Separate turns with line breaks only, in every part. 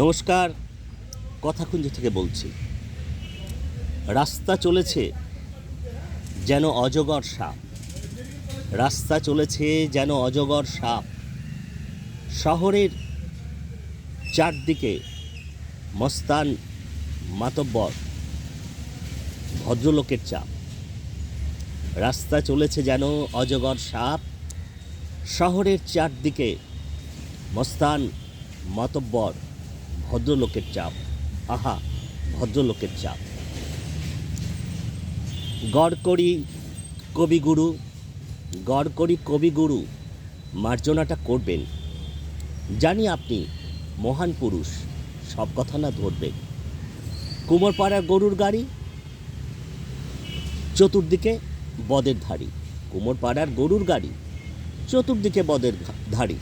নমস্কার, কথাকুঞ্জ থেকে বলছি। রাস্তা চলেছে যেন অজগর সাপ। রাস্তা চলেছে যেন অজগর সাপ। শহরের চারদিকে মস্তান মাতব্বর, ভদ্রলোকের চাপ। রাস্তা চলেছে যেন অজগর সাপ। শহরের চারদিকে মস্তান মাতব্বর ভদ্রলোকের চাপ। আহা, ভদ্রলোকের চাপ। গড়করি কবিগুরু গড়করি কবিগুরু মার্জনাটা করবেন। জানি আপনি মহান পুরুষ, সব কথা না ধরবেন। কুমোরপাড়ার গরুর গাড়ি, চতুর্দিকে বদের ধাড়ি। কুমোরপাড়ার গরুর গাড়ি, চতুর্দিকে বদের ধাড়ি।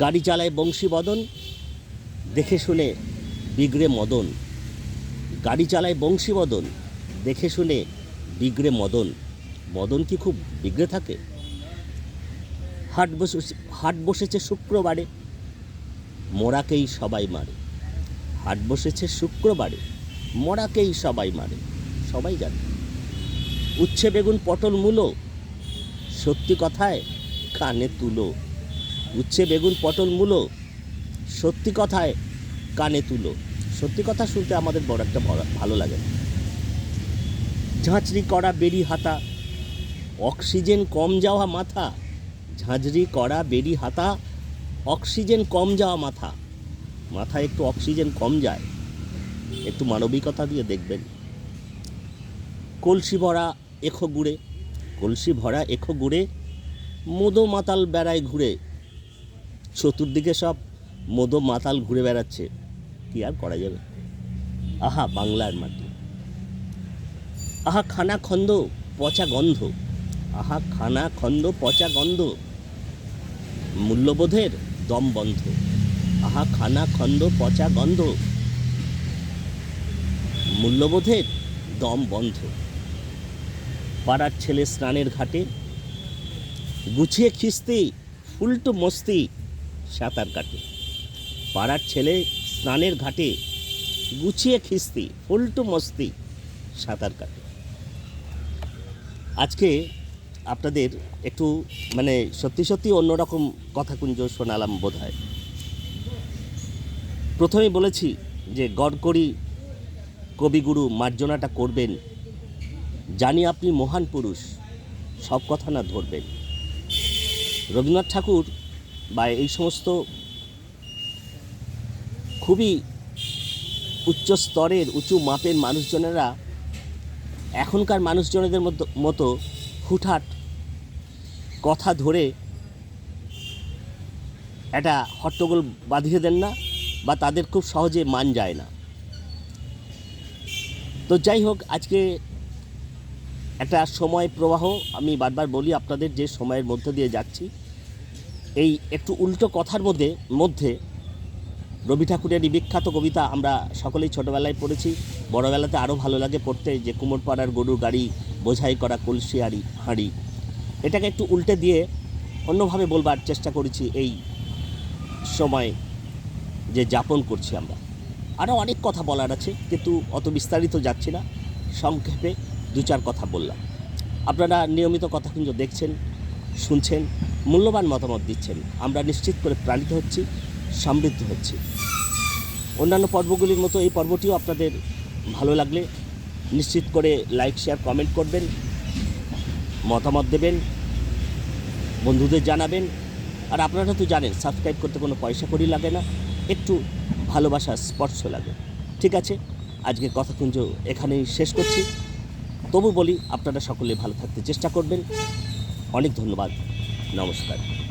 গাড়ি চালায় বংশীবদন দেখে শুনে বিগড়ে মদন। গাড়ি চালায় বংশী মদন, দেখে শুনে বিগড়ে মদন। মদন কি খুব বিগড়ে থাকে? হাট বসে হাট বসেছে শুক্রবারে, মোরাকেই সবাই মারে। হাট বসেছে শুক্রবারে, মোরাকেই সবাই মারে, সবাই জানে। উচ্ছে বেগুন পটল মূলো, সত্যি কথায় কানে তুলো। উচ্ছে বেগুন পটল মূলো, সত্যি কথায় কানে তুলো। সত্যি কথা শুনতে আমাদের বড় একটা ভালো লাগে ঝাঁঝরি করা বেরি হাতা, অক্সিজেন কম যাওয়া মাথা। ঝাঁঝরি করা বেরি হাতা, অক্সিজেন কম যাওয়া মাথা। মাথায় একটু অক্সিজেন কম যায়। একটু মানবিকতা দিয়ে দেখবেন। কলসি ভরা এখো গুড়ে, কলসি ভরা এখো গুড়ে, মোদো মাতাল বেড়ায় ঘুরে। চতুর্দিকে সব মোদো মাতাল ঘুরে বেড়াচ্ছে। কি আর করা যাবে? আহা, বাংলার মাটি। আহা, খানা খন্দ, পচা গন্ধ। আহা, খানা খন্দ, পচা গন্ধ। মূল্যবোধের দম বন্ধ। আহা, খানা খন্দ, পচা গন্ধ। মূল্যবোধের দম বন্ধ। পাড়ার ছেলে স্নানের ঘাটে, গুছিয়ে খিস্তি ফুলটু মস্তি সাঁতার কাটে। পাড়ার ছেলে স্নানের ঘাটে গুছিয়ে খিস্তি ফুলটু মস্তি সাঁতার কাটে। আজকে আপনাদের একটু মানে সত্যি সত্যি অন্যরকম কথাকুঞ্জ শোনালাম বোধ হয় প্রথমেই বলেছি যে গড়করি কবিগুরু মার্জনাটা করবেন, জানি আপনি মহান পুরুষ, সব কথা না ধরবেন। রবীন্দ্রনাথ ঠাকুর বা এই সমস্ত খুবই উচ্চ স্তরের, উঁচু মাপের মানুষজনেরা, এখনকার মানুষজনেদের মতো মতো হুটহাট কথা ধরে একটা হট্টগোল বাঁধিয়ে দেন না বা তাদের খুব সহজে মান যায় না। তো যাই হোক, আজকে একটা সময় প্রবাহ, আমি বারবার বলি আপনাদের যে সময়ের মধ্যে দিয়ে যাচ্ছি, এই একটু উল্টো কথার মধ্যে মধ্যে রবি ঠাকুরের বিখ্যাত কবিতা আমরা সকলেই ছোটোবেলায় পড়েছি। বড়বেলাতে আরও ভালো লাগে পড়তে যে কুমোরপাড়ার গরুর গাড়ি, বোঝাই করা কলসি আড়ি হাঁড়ি। এটাকে একটু উল্টে দিয়ে অন্যভাবে বলবার চেষ্টা করেছি এই সময় যে যাপন করছি আমরা। আরও অনেক কথা বলার আছে, কিন্তু অত বিস্তারিত যাচ্ছি না। সংক্ষেপে দু চার কথা বললাম। আপনারা নিয়মিত কথা কিন্তু দেখছেন, শুনছেন, মূল্যবান মতামত দিচ্ছেন। আমরা নিশ্চিত করে প্রাণিত হচ্ছি। সমৃদ্ধ হচ্ছি। অন্যান্য পর্বগুলির মতো এই পর্বটিও আপনাদের ভালো লাগলে নিশ্চিত করে লাইক শেয়ার কমেন্ট করবেন, মতামত দেবেন, বন্ধুদের জানাবেন। আর আপনারা তো জানেন সাবস্ক্রাইব করতে কোনো পয়সা করি লাগে না, একটু ভালোবাসা, স্পর্শ লাগে। ঠিক আছে? আজকে কথা কুঞ্জ এখানেই শেষ করছি। তবু বলি, আপনারা সকলে ভালো থাকতে চেষ্টা করবেন। অনেক ধন্যবাদ। নমস্কার।